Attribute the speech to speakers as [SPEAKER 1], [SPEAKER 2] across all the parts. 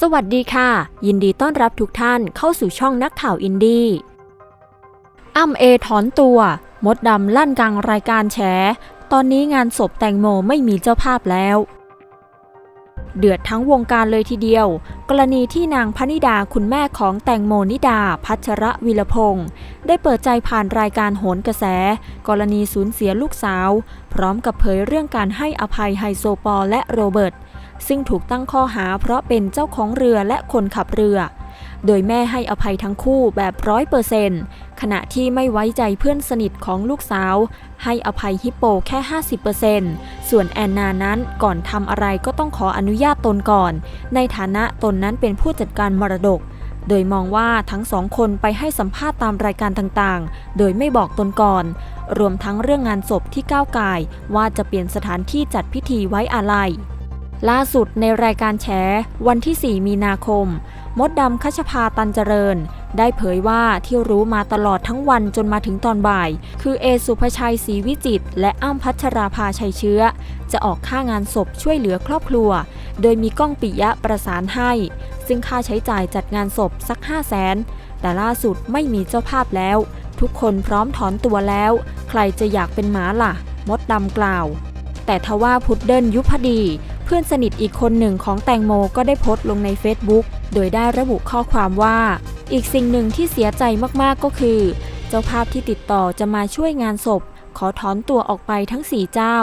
[SPEAKER 1] สวัสดีค่ะ ยินดีต้อนรับทุกท่านเข้าสู่ช่องนักข่าวอินดี้อ้ำเอถอนตัว มดดำลั่นกลางรายการแฉ ตอนนี้งานศพแตงโมไม่มีเจ้าภาพแล้ว เดือดทั้งวงการเลยทีเดียว กรณีที่นางพนิดาคุณแม่ของแตงโมนิดา พัชระวิรพงศ์ได้เปิดใจผ่านรายการโหนกระแส กรณีสูญเสียลูกสาว พร้อมกับเผยเรื่องการให้อภัยไฮโซปอและโรเบิร์ต ซึ่งถูกตั้งข้อหาเพราะเป็นเจ้าของเรือและคนขับเรือ โดยแม่ให้อภัยทั้งคู่แบบร้อยเปอร์เซนต์ขณะที่ไม่ไว้ใจเพื่อนสนิทของลูกสาว ให้อภัยฮิปโปแค่ 50%ส่วนแอนนานั้นก่อนทำอะไรก็ต้องขออนุญาตตนก่อน ในฐานะตนนั้นเป็นผู้จัดการมรดกโดยมองว่าทั้งสองคนไปให้สัมภาษณ์ตามรายการต่างๆ โดยไม่บอกตนก่อน รวมทั้งเรื่องงานศพที่ก้าวไก่ว่าจะเปลี่ยนสถานที่จัดพิธีไว้อาลัย ล่าสุดในรายการแฉวันที่ 4 มีนาคม มดดำคัชภาตันเจริญ ได้เผยว่าที่รู้มาตลอดทั้งวันจนมาถึงตอนบ่าย คือเอสุภชัยศรีวิจิตและอ้ำพัชราภาชัยเชื้อ จะออกค่างานศพช่วยเหลือครอบครัว โดยมีก้องปิยะประสานให้ ซึ่งค่าใช้จ่ายจัดงานศพสัก 5 0 0แสนแต่ล่าสุดไม่มีเจ้าภาพแล้ว ทุกคนพร้อมถอนตัวแล้ว ใครจะอยากเป็นหมาล่ะ มดดำกล่าว แต่ทว่าพุดเดิลยุพดี เพื่อนสนิทอีกคนหนึ่งของแตงโมก็ได้โพสต์ลงใน Facebook โดยได้ระบุข้อความว่า อีกสิ่งหนึ่งที่เสียใจมากๆก็คือ เจ้าภาพที่ติดต่อจะมาช่วยงานศพ ขอถอนตัวออกไปทั้ง4เจ้า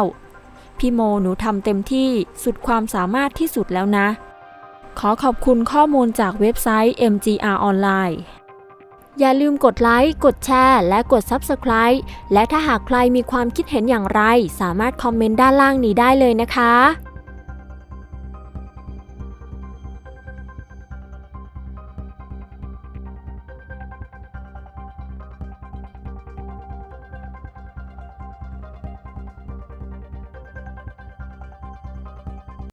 [SPEAKER 1] พี่โมหนูทำเต็มที่สุดความสามารถที่สุดแล้วนะ ขอขอบคุณข้อมูลจากเว็บไซต์ MGR ออนไลน์อย่าลืมกดไลค์ กดแชร์ และกด Subscribe และถ้าหากใครมีความคิดเห็นอย่างไร สามารถคอมเมนต์ด้านล่างนี้ได้เลยนะคะ